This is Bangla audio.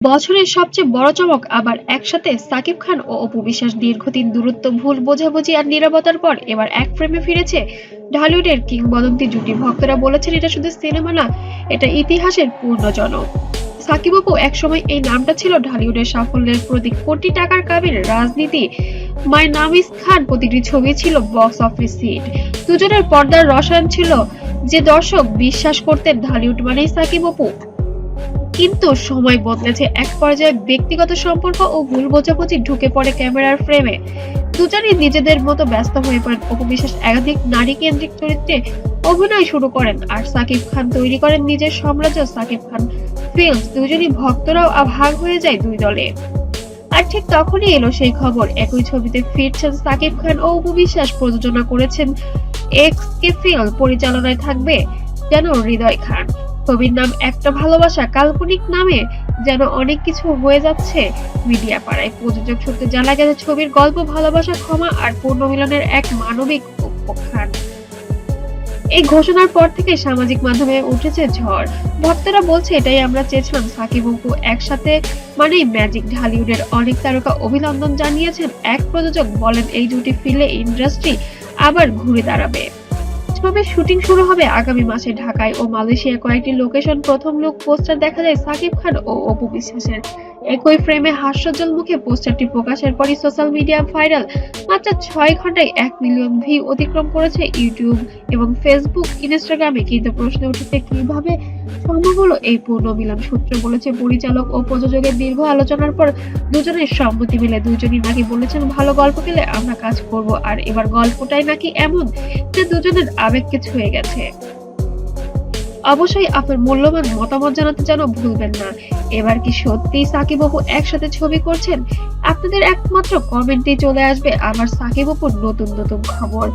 বছরের সবচেয়ে বড় চমক আবার একসাথে সাকিব খান ও অপু বিশ্বাস দীর্ঘদিন দূরত্ব, ভুল বোঝাবুঝি আর নীরবতার পর এবার এক ফ্রেমে ফিরেছে ঢালিউডের কিংবদন্তি জুটি। ভক্তরা বলেছেন, এটা শুধু সিনেমা না, এটা ইতিহাসের পূর্ণজনক সাকিব অপু একসময় এই নামটা ছিল ঢালিউডের সাফল্যের প্রতীক। কোটি টাকার কাবির রাজনীতি মাই নাম ইস খান প্রতিটি ছবি ছিল বক্স অফিস হিট দুজনের পর্দার রসায়ন ছিল যে দর্শক বিশ্বাস করতেন ঢালিউড মানেই সাকিব অপু। কিন্তু সময় বদলেছে এক পর্যায়ে ব্যক্তিগত সম্পর্ক ও ভুল বোঝাবুঝি ঢুকে পড়ে ক্যামেরার ফ্রেমে। দুজনেই নিজেদের মতো ব্যস্ত হয়ে পড়েন অপু একাধিক নারী কেন্দ্রিক চরিত্রে অভিনয় শুরু করেন আর সাকিব খান তৈরি করেন নিজের সাম্রাজ্য সাকিব খান ফিল্মস দুজনই ভক্তরাও ভাগ হয়ে যায় দুই দলে। আর ঠিক তখনই এলো সেই খবর। একই ছবিতে ফিরছেন সাকিব খান ও অপু বিশ্বাস প্রযোজনা করেছেন এক্স কে ফিল্ম পরিচালনায় থাকবে যেন হৃদয় খান। ছবির নাম একটা ভালোবাসা, কাল্পনিক নামে যেন অনেক কিছু হয়ে যাচ্ছে মিডিয়া পাড়ায় প্রযোজক সূত্রে জানা গেছে, ছবির গল্প, ভালোবাসা, ক্ষমা আর পুনর্মিলনের এক মানবিক উপাখ্যান এই ঘোষণার পর থেকে সামাজিক মাধ্যমে উঠেছে ঝড়। ভক্তরা বলছে, এটাই আমরা চেয়েছিলাম সাকিব অপু একসাথে, মানেই ম্যাজিক ঢালিউডের অনেক তারকা অভিনন্দন জানিয়েছেন এক প্রযোজক। বলেন, এই জুটি ফিরলে ইন্ডাস্ট্রি আবার ঘুরে দাঁড়াবে। ছবির শুটিং শুরু হবে আগামী মাসে ঢাকায় ও মালয়েশিয়ার কয়েকটি লোকেশন। প্রথম লুক পোস্টার দেখা যায় সাকিব খান ও অপু বিশ্বাসের। একই ফ্রেমে হাস্যজ্জ্বল মুখে পোস্টারটি প্রকাশের পরই সোশ্যাল মিডিয়া ভাইরাল মাত্র ছয় ঘন্টায় এক মিলিয়ন ভিউ অতিক্রম করেছে ইউটিউব এবং ফেসবুক ইনস্টাগ্রামে কিন্তু প্রশ্ন উঠেছে, কীভাবে সম্ভব হলো? এই পুনর্মিলন সূত্র বলেছে, পরিচালক ও প্রযোজকের দীর্ঘ আলোচনার পর দুজনের সম্মতি মিলে। দুজনই নাকি বলেছেন, ভালো গল্প পেলে আমরা কাজ করব, আর এবার গল্পটাই নাকি এমন যে দুজনের আবেগকে ছুঁয়ে গেছে। অবশ্যই আপনার মূল্যবান মতামত জানাতে যেন ভুলবেন না। এবার কি সত্যি সাকিব অপু একসাথে ছবি করছেন? আপনাদের একমাত্র কমেন্টে চলে আসবে আমার সাকিব অপুর নতুন নতুন খবর।